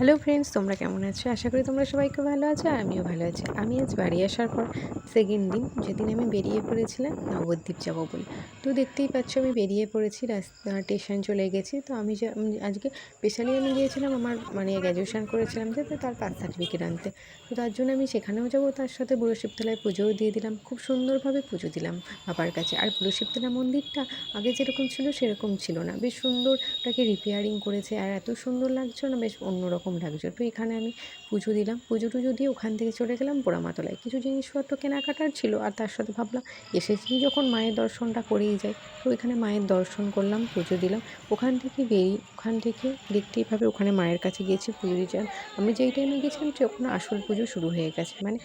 Hello friends, তোমরা কেমন আছো? আশা করি তোমরা সবাই খুব ভালো আছো আর আমিও ভালো আছি। আমি আজ বাড়ি আসার পর সেকেন্ড দিন, যেদিন আমি বেরিয়ে পড়েছিলাম নবদ্বীপ যাব বলে। তো দেখতেই পাচ্ছ আমি বেরিয়ে পড়েছি রাস্তা স্টেশন চলে গেছি। তো আমি আজকে স্পেশালি আমি গিয়েছিলাম আমার মানে গ্র্যাজুয়েশন করেছিলাম যে তার কাস্ট সার্টিফিকেট আনতে। তো তার জন্য আমি সেখানেও যাব, তার সাথে বুড়ো শিবতলায় পুজোও দিয়ে দিলাম, খুব সুন্দরভাবে পুজো দিলাম বাবার কাছে। আর বুড়ো শিবতলা মন্দিরটা আগে যেরকম ছিল সেরকম ছিল না। বেশ সুন্দর ওটাকে রিপেয়ারিং করেছে আর এত সুন্দর লাগছে না, বেশ অন্যরকম লাগছিল তো এখানে আমি পুজো দিলাম। পুজো টুজো দিয়ে ওখান থেকে চলে গেলাম পোড়ামাতলায়। কিছু জিনিসপত্র কেনাকাটার ছিল আর তার সাথে ভাবলাম এসেছি যখন মায়ের দর্শনটা করেই যাই। তো ওইখানে মায়ের দর্শন করলাম, পুজো দিলাম। ওখান থেকে বেরিয়ে, ওখান থেকে দেখতেই পাবে ওখানে মায়ের কাছে গিয়েছি পুজো দিতে। আমি যেই টাইমে গেছিলাম তখন আসল পুজো শুরু হয়ে গেছে। মানে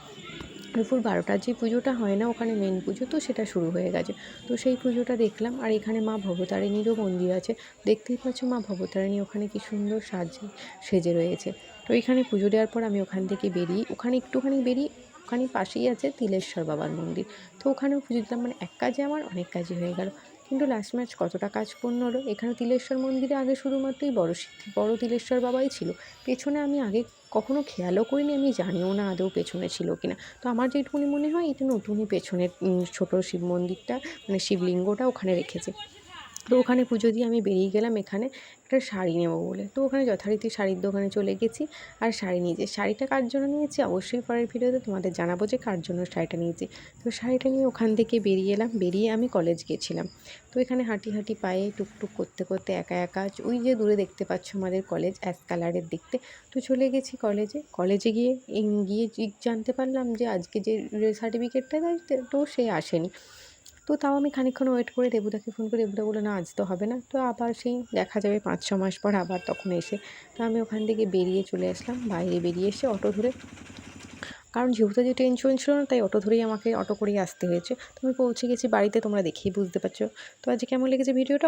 দুপুর বারোটার যে পুজোটা হয় না, ওখানে মেন পুজো, তো সেটা শুরু হয়ে গেছে। তো সেই পুজোটা দেখলাম, আর এখানে মা ভবতারিণীরও মন্দির আছে। দেখতেই পাচ্ছ মা ভবতারিণী ওখানে কি সুন্দর সাজে, সেজে রয়েছে। তো এখানে পুজো দেওয়ার পর আমি ওখান থেকে বেরিয়ে, ওখানে একটুখানি বেরিয়ে, ওখানে পাশেই আছে তিলেশ্বর বাবার মন্দির। তো ওখানেও পুজো দিলাম মানে এক কাজে আমার, অনেক কাজই হয়ে গেল। কিন্তু লাস্ট ম্যাচ কতটা কাজ পূর্ণ হলো? এখানে তিলেশ্বর মন্দিরে আগে শুধুমাত্রই বড় বড় তিলেশ্বর বাবাই ছিল। পেছনে আমি আগে কখনো খেয়ালও করিনি, আমি জানিও না আদৌ পেছনে ছিল কিনা। তো আমার যেটুকুনি মনে হয়, এটা নতুনই পেছনের ছোটো শিব মন্দিরটা মানে শিবলিঙ্গটা ওখানে রেখেছে। তো ওখানে পুজো দিয়ে আমি বেরিয়ে গেলাম, এখানে একটা শাড়ি নেব বলে। তো ওখানে যথারীতি শাড়ির দোকানে চলে গেছি। আর শাড়ি নিয়েছি। শাড়িটা কার জন্য নিয়েছি? অবশ্যই পরের ভিডিওতে তোমাদের জানাব যে কার জন্য শাড়িটা নিয়েছি। তো শাড়িটা নিয়ে ওখান থেকে বেরিয়ে এলাম। বেরিয়ে আমি কলেজ গেছিলাম। তো এখানে হাঁটি হাঁটি পায়ে টুকটুক করতে করতে একা একা ওই যে দূরে দেখতে পাচ্ছ আমাদের কলেজ অ্যাশ কালারের দেখতে। তো চলে গেছি কলেজে। কলেজে গিয়ে গিয়ে জানতে পারলাম যে আজকে যে সার্টিফিকেটটা দেয়, তো সে আসেনি। তো তাও আমি খানিকক্ষণ ওয়েট করে দেবুদাকে ফোন করে, দেবুদা বলে না, আজ তো হবে না। তো আবার সেই দেখা যাবে পাঁচ, ছ মাস পর আবার তখন এসে। তো আমি ওখান থেকে বেরিয়ে চলে আসলাম। বাইরে বেরিয়ে এসে অটো ধরে, কারণ যেহেতু যে টেনশন ছিল না, তাই অটো ধরেই আমাকে অটো করেই আসতে হয়েছে। তো আমি পৌঁছে গেছি বাড়িতে, তোমরা দেখেই বুঝতে পারছ। তো আজকে কেমন লেগেছে ভিডিওটা?